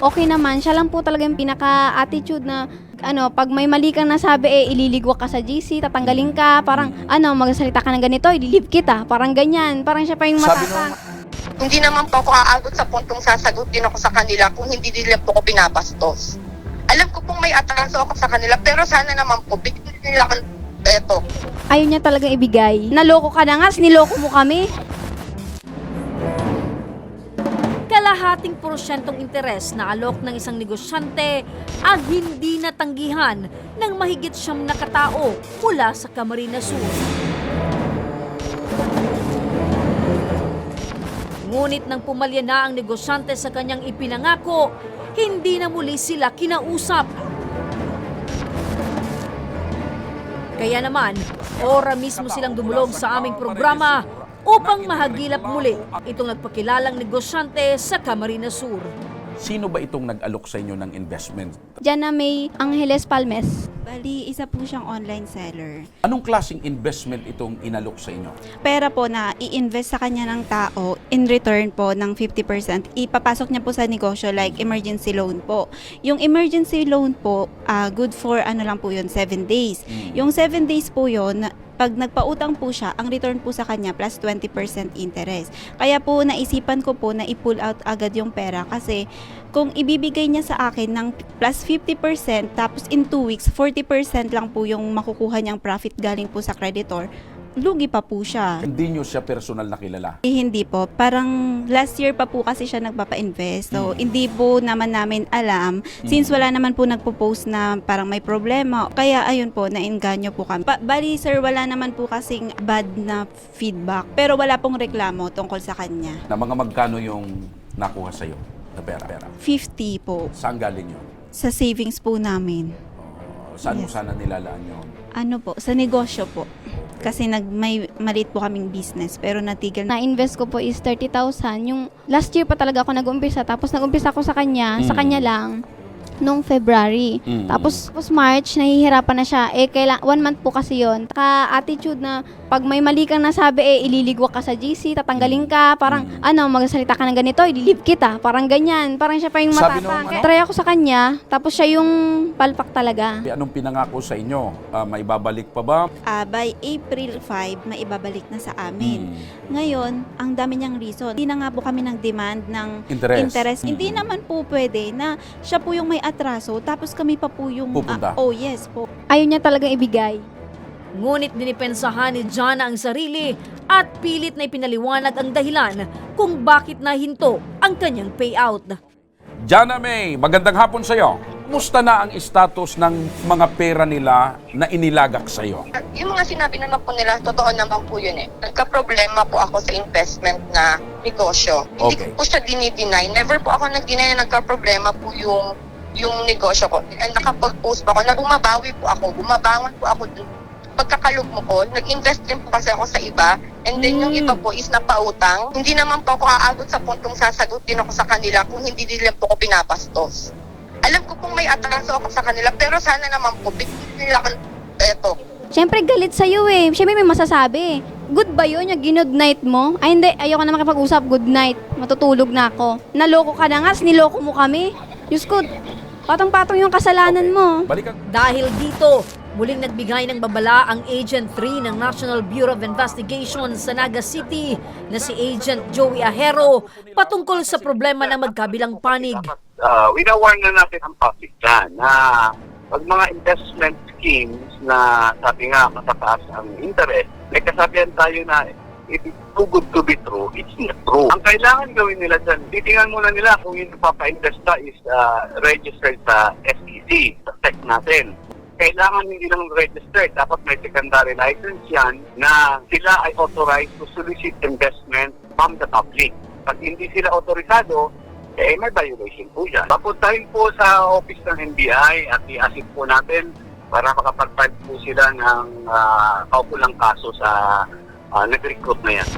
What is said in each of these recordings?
okay naman. Siya lang po talaga yung pinaka-attitude na ano, pag may mali kang nasabi, eh, ililigwa ka sa GC, tatanggalin ka, parang, ano, magsalita ka ng ganito, ililip kita, parang ganyan, parang siya pa yung Sabi matapang. Hindi naman po ako aabot sa puntong sasagutin ako sa kanila kung hindi nila po ako pinapastos. Alam ko pong may atraso ako sa kanila, pero sana naman po, bigyan nila ako eto. Ayaw niya talagang ibigay. Naloko ka na nga, niloko mo kami. Kalahating porsyentong interes na alok ng isang negosyante ang hindi natanggihan ng mahigit siyam na katao mula sa Camarines Sur. Ngunit nang pumalya na ang negosyante sa kanyang ipinangako, hindi na muli sila kinausap. Kaya naman, ora mismo silang dumulog sa aming programa upang mahagilap muli itong nagpakilalang negosyante sa Camarines Sur. Sino ba itong nag-alok sa inyo ng investment? Diyan na may Angeles Palmes. Bali, isa po siyang online seller. Anong klaseng investment itong inalok sa inyo? Pera po na i-invest sa kanya ng tao, in return po ng 50%, ipapasok niya po sa negosyo like emergency loan po. Yung emergency loan po, ah, good for ano lang po yun, 7 days. Mm. Yung 7 days po yun, pag nagpautang po siya, ang return po sa kanya plus 20% interest. Kaya po naisipan ko po na i-pull out agad yung pera kasi kung ibibigay niya sa akin ng plus 50% tapos in 2 weeks 40% lang po yung makukuha niyang profit galing po sa creditor, lugi pa po siya. Hindi nyo siya personal na kilala. Eh, hindi po. Parang last year pa po kasi siya nagpapa-invest. So, Mm. hindi po naman namin alam. Since wala naman po nagpo-post na parang may problema. Kaya ayun po, nainganyo po kami. Pa- bali, sir, wala naman po kasing bad na feedback. Pero wala pong reklamo tungkol sa kanya. Na mga magkano yung nakuha sa'yo na pera? pera. 50 po. Saan galing yun? Sa savings po namin. Oh, saan mo Yes. sana nilalaan yun? Ano po? Sa negosyo po. Kasi nag, may maliit po kaming business. Pero natigil na. Na-invest ko po is 30,000. Yung last year pa talaga ako nag-umpisa. Tapos nag-umpisa ako sa kanya, sa Mm. kanya lang, nung February. Mm. Tapos, tapos March, nahihirapan na siya. Eh, kaila, one month po kasi yon Ka-attitude na pag may mali kang nasabi, eh, ililigwa ka sa GC, tatanggalin ka, parang, Mm. ano, magsalita ka ng ganito, ililip kita, parang ganyan. Parang siya pa yung Sabi matapang. nung ano? Kaya try ako sa kanya, tapos siya yung palpak talaga. Eh, Anong pinangako sa inyo? Ah, may babalik pa ba? Ah, by April 5, maibabalik na sa amin. Hmm. Ngayon, ang dami niyang reason. Hindi na nga po kami nag-demand ng Interest. interest. Mm. Hindi naman po pwede na siya po yung may atraso, tapos kami pa po yung... Pupunta. ah, oh, yes po. Ayaw niya talagang ibigay. Ngunit dinipensahan ni Jana ang sarili at pilit na ipinaliwanag ang dahilan kung bakit nahinto ang kanyang payout. Jana May, magandang hapon sa'yo. Musta na ang status ng mga pera nila na inilagak sa'yo? Yung mga sinabi naman po nila, totoo naman po yun eh. Nagka-problema po ako sa investment na negosyo. Hindi Okay. ko po siya dinideny. Never po ako nag-deny na nagka-problema po yung yung negosyo ko. And nakapag-post po ako na bumabawi po ako. Bumabangon po ako dun. Pagkakalugmo ko, nag-invest din po kasi ako sa iba. And then yung Mm. iba po is napautang. Hindi naman po ako aabot sa puntong sasagutin ako sa kanila kung hindi nila po ako pinapastos. Alam ko pong may atraso ako sa kanila, pero sana naman po, bigyan nila ako eto, Siyempre, galit sa'yo eh. Siyempre, may masasabi. Good ba yun? Yung good night mo? Ay, hindi. Ayoko na makipag-usap. Good night. Matutulog na ako. Naloko ka na nga. Niloko mo kami. Diyos ko, patong-patong yung kasalanan Okay. mo. Balikan. Dahil dito, muling nagbigay ng babala ang Agent 3 ng National Bureau of Investigation sa Naga City na si Agent Joey Ahero patungkol sa problema ng magkabilang panig. Uh, winawarn na natin ang public dyan na pag mga investment schemes na sabi nga matataas ang interest, may kasabihan tayo na if it's too good to be true, it's not true. Ang kailangan gawin nila dyan, titingnan muna nila kung yung papa-invest na is uh, registered sa SEC, sa tech natin. Kailangan hindi lang registered, dapat may secondary license yan na sila ay authorized to solicit investment from the public. Pag hindi sila autorisado, eh may violation po yan. Papuntahin po sa office ng NBI at i-assist po natin para makapag-file po sila ng uh, kaukulang kaso sa uh, nag-recruit na yan.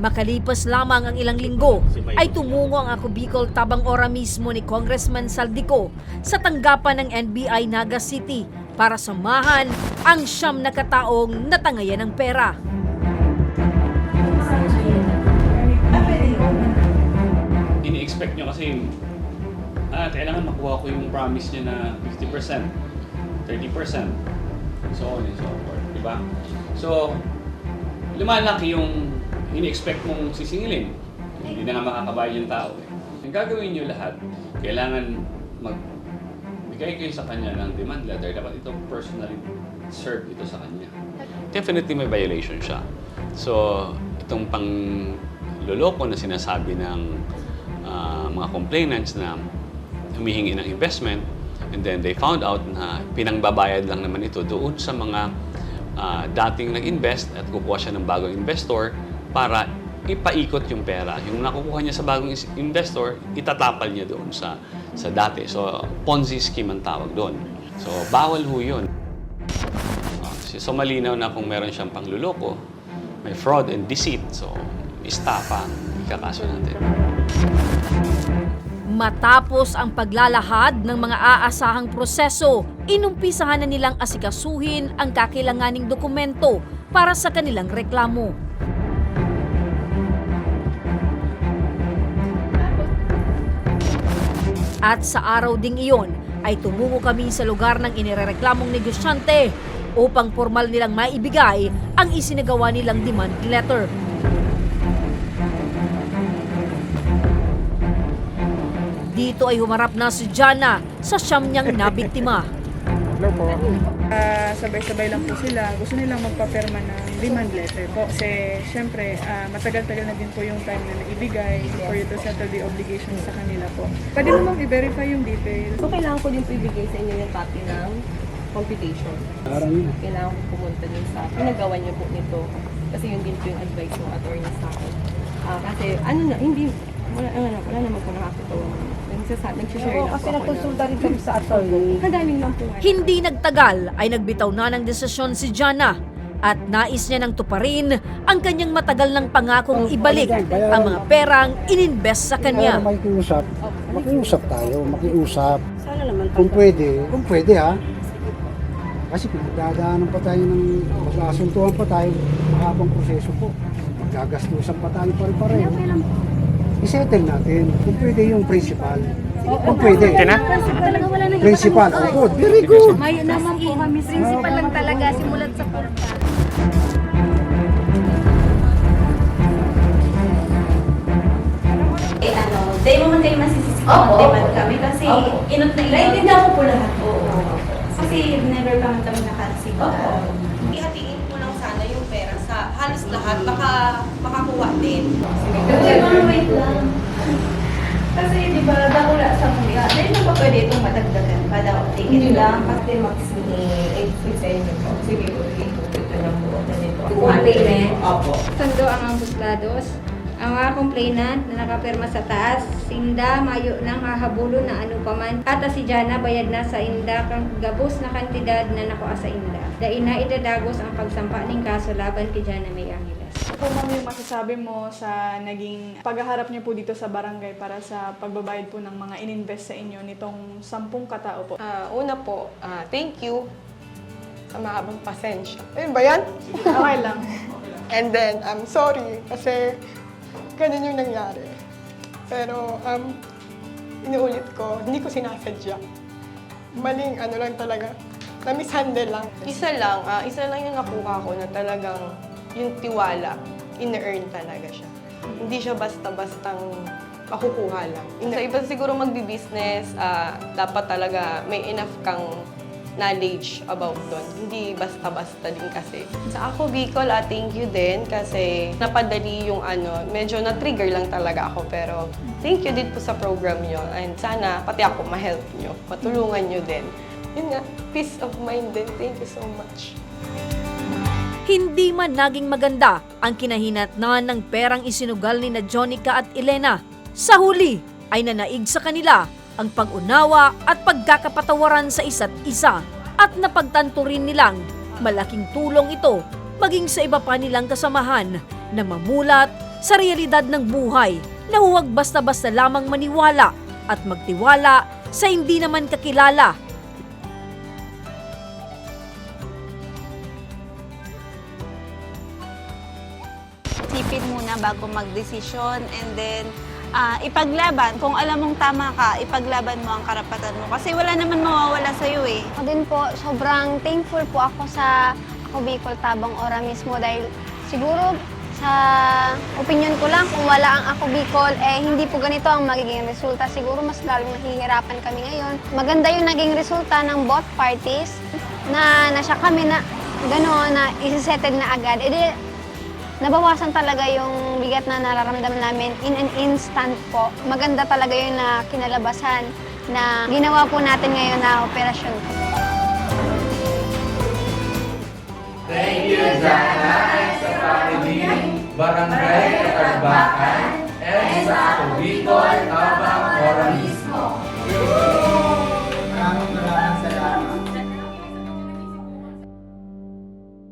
Makalipas lamang ang ilang linggo, ay tumungo ang Ako Bicol tabang ora mismo ni Congressman Saldico sa tanggapan ng NBI Naga City para samahan ang siyam na kataong natangayan ng pera. Expect nyo kasi ah, kailangan makuha ko yung promise niya na 50%, 30%, so on and so forth, di ba? So, lumalaki yung ini-expect mong sisingilin. Hindi na nga makakabayad yung tao. Eh. Ang gagawin nyo lahat, kailangan mag bigay kayo sa kanya ng demand letter. Dapat ito personally serve ito sa kanya. Definitely may violation siya. So, itong pang loloko na sinasabi ng ah, mga complainants na humihingi ng investment and then they found out na pinangbabayad lang naman ito doon sa mga ah, dating nag-invest at kukuha siya ng bagong investor para ipaikot yung pera. Yung nakukuha niya sa bagong investor, itatapal niya doon sa sa dati. So, Ponzi scheme ang tawag doon. So, bawal ho yun. Ah, so, malinaw na kung meron siyang pangluloko, may fraud and deceit. So, estafa ang ikakaso natin. Matapos ang paglalahad ng mga aasahang proseso, inumpisahan na nilang asikasuhin ang kakailanganing dokumento para sa kanilang reklamo. At sa araw ding iyon ay tumungo kami sa lugar ng inirereklamong negosyante upang formal nilang maibigay ang isinagawa nilang demand letter. Dito ay humarap na si Jana sa siyam niyang nabiktima. Ah, sabay-sabay lang po sila. Gusto nilang magpapirma ng demand letter po. Kasi syempre, ah, matagal-tagal na din po yung time na naibigay for you to settle the obligation sa kanila po. Pwede namang i-verify yung details. So, kailangan ko din po ibigay sa inyo yung copy ng computation. Kailangan ko pumunta din sa pinagawa niyo po nito. Kasi yun din po yung advice ng attorney sa akin. Ah, kasi ano na, hindi, wala, ano, wala naman po nakakatawa. Nagsasabi, nag-share lang po ako na. rin kami sa attorney. Kadaling lang po. Hindi nagtagal ay nagbitaw na ng desisyon si Jana at nais niya nang tuparin ang kanyang matagal ng pangakong ibalik ang mga perang ininvest sa kanya. makikiusap, makiusap tayo, makiusap. Sana naman Kung pwede, kung pwede ha. Kasi pinagdadaanan pa tayo ng magkasuntuhan pa tayo, mahabang proseso po. Magagastusan pa tayo pare-pareho. I-settle natin. Kung pwede yung principal. Kung pwede. Principal. Oh, good. Very good. May naman po kami. Principal lang talaga, simulat sa porta. Eh, ano, day mo man kayo masisisi kung demand kami kasi inot na inot. Naintindihan ko po lahat. Oo. Kasi never pa man kami nakareceive. Oo. Ihatiin mo lang sana yung pera sa halos lahat, baka makakuha din. Uy, ma'am, wait lang. Kasi di ba, dakula sa mga, dahil na pa pwede itong matagdagan pa daw. Tingin lang, kasi mag-exit sa inyo po. Sige po, ito na po. Ganito. One payment. Opo. Sando ang ang buslados. Ang mga complainant na nakapirma sa taas, sinda mayo nang hahabulo na ano paman. At si Jana bayad na sa inda kang gabos na kantidad na nakuha sa inda. Dahil na idadagos ang pagsampa ng kaso laban kay Jana May Angeles. Po ma'am yung masasabi mo sa naging paghaharap niyo po dito sa barangay para sa pagbabayad po ng mga ininvest sa inyo nitong sampung katao po. Ah, una po, ah, thank you sa mahabang pasensya. Ayun ba yan? Okay lang. And then, I'm sorry kasi ganun yung nangyari. Pero, um, inuulit ko, hindi ko sinasadya. Maling ano lang talaga, na-mishandle lang. Isa lang, ah, isa lang yung nakuha ko na talagang yung tiwala, ina-earn talaga siya. Hindi siya basta-bastang makukuha lang. Sa iba siguro magbi-business, ah, dapat talaga may enough kang knowledge about doon. Hindi basta-basta din kasi. Sa ako, Bicol, ah, thank you din kasi napadali yung ano, medyo na-trigger lang talaga ako. Pero thank you din po sa program nyo. And sana pati ako ma-help nyo, matulungan nyo din. Yun nga, peace of mind din. Thank you so much. Hindi man naging maganda ang kinahinatnan ng perang isinugal ni na Jonica at Elena. Sa huli ay nanaig sa kanila ang pag-unawa at pagkakapatawaran sa isa't isa at napagtanto rin nilang malaking tulong ito maging sa iba pa nilang kasamahan na mamulat sa realidad ng buhay na huwag basta-basta lamang maniwala at magtiwala sa hindi naman kakilala Isipin muna bago magdesisyon and then ah, ipaglaban. Kung alam mong tama ka, ipaglaban mo ang karapatan mo. Kasi wala naman mawawala sa'yo eh. Ako din po, sobrang thankful po ako sa ako Bicol Tabang Ora mismo dahil siguro sa opinion ko lang, kung wala ang ako Bicol, eh hindi po ganito ang magiging resulta. Siguro mas lalong nahihirapan kami ngayon. Maganda yung naging resulta ng both parties na nasya kami na gano'n, na isisettle na agad. E di, nabawasan talaga yung bigat na nararamdaman namin in an instant po. Maganda talaga yung na kinalabasan na ginawa po natin ngayon na operasyon. Thank you, Jana, sa family, Barangay Katarbakan, and sa Ako Bicol, Tabang